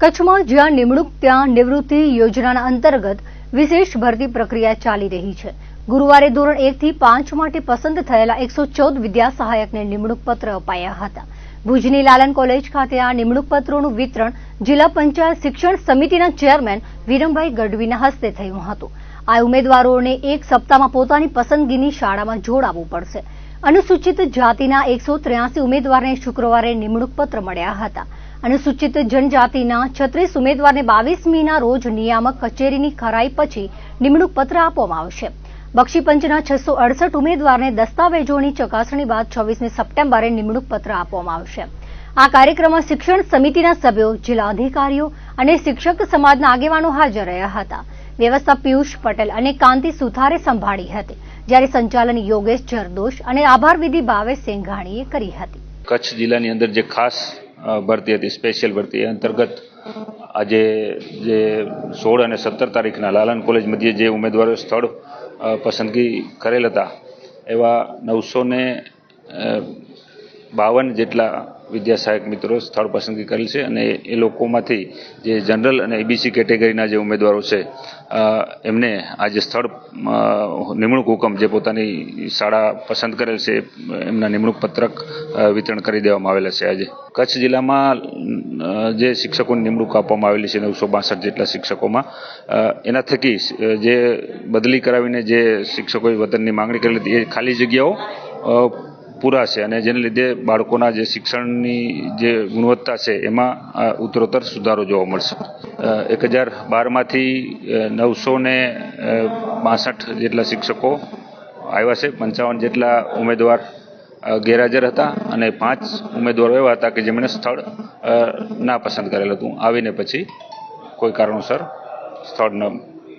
કચ્છમાં જ્યાં નિમણૂક, ત્યાં નિવૃત્તિ યોજનાના અંતર્ગત વિશેષ ભરતી પ્રક્રિયા ચાલી રહી છે. ગુરુવારે ધોરણ એકથી પાંચ માટે પસંદ થયેલા એકસો ચૌદ વિદ્યા સહાયકને નિમણૂક પત્ર અપાયા હતા. ભુજની લાલન કોલેજ ખાતે આ નિમણૂક પત્રોનું વિતરણ જિલ્લા પંચાયત શિક્ષણ સમિતિના ચેરમેન વિરમભાઈ ગઢવીના હસ્તે થયું હતું. આ ઉમેદવારોને એક સપ્તાહમાં પોતાની પસંદગીની શાળામાં જોડાવવું પડશે. અનુસૂચિત જાતિના એકસો ત્ર્યાસી ઉમેદવારને શુક્રવારે નિમણૂક પત્ર મળ્યા હતા. અનુસૂચિત જનજાતિના છત્રીસ ઉમેદવારને બાવીસમીના રોજ નિયામક કચેરીની ખરાઈ પછી નિમણૂક પત્ર આપવામાં આવશે. બક્ષીપંચના છસો અડસઠ ઉમેદવારને દસ્તાવેજોની ચકાસણી બાદ છવ્વીસમી સપ્ટેમ્બરે નિમણૂક પત્ર આપવામાં આવશે. આ કાર્યક્રમમાં શિક્ષણ સમિતિના સભ્યો જિલ્લા અધિકારીઓ અને શિક્ષક સમાજના આગેવાનો હાજર રહ્યા હતા. વ્યવસ્થા પિયુષ પટેલ અને કાંતિ સુથારે સંભાળી હતી. જ્યારે સંચાલન યોગેશ જરદોશ અને આભાર વિધિ ભાવેશ સેંઘાણીએ કરી હતી. કચ્છ જિલ્લાની અંદર જે ખાસ ભરતી હતી સ્પેશિયલ ભરતી એ અંતર્ગત આજે જે સોળ અને સત્તર તારીખના લાલન કોલેજ મધ્યે જે ઉમેદવારો સ્થળ પસંદગી કરેલ હતા, એવા નવસો ને બાવન જેટલા વિદ્યા સહાયક મિત્રો સ્થળ પસંદગી કરેલ છે અને એ લોકોમાંથી જે જનરલ અને એબીસી કેટેગરીના જે ઉમેદવારો છે એમને આ જે સ્થળ નિમણૂક હુકમ જે પોતાની શાળા પસંદ કરેલ છે, એમના નિમણૂક પત્રક વિતરણ કરી દેવામાં આવેલા છે. આજે કચ્છ જિલ્લામાં જે શિક્ષકોની નિમણૂક આપવામાં આવેલી છે, નવસો બાસઠ જેટલા શિક્ષકોમાં એના થકી જે બદલી કરાવીને જે શિક્ષકોએ વતનની માંગણી કરેલી હતી, એ ખાલી જગ્યાઓ અ, પૂરા છે અને જેને લીધે બાળકોના જે શિક્ષણની જે ગુણવત્તા છે એમાં ઉત્તરોત્તર સુધારો જોવા મળશે. એક હજાર બારમાંથી નવસો ને બાસઠ જેટલા શિક્ષકો આવ્યા છે પંચાવન જેટલા ઉમેદવાર ગેરહાજર હતા અને પાંચ ઉમેદવારો એવા હતા કે જેમણે સ્થળ ના પસંદ કરેલ હતું. આવીને પછી કોઈ કારણોસર સ્થળ ન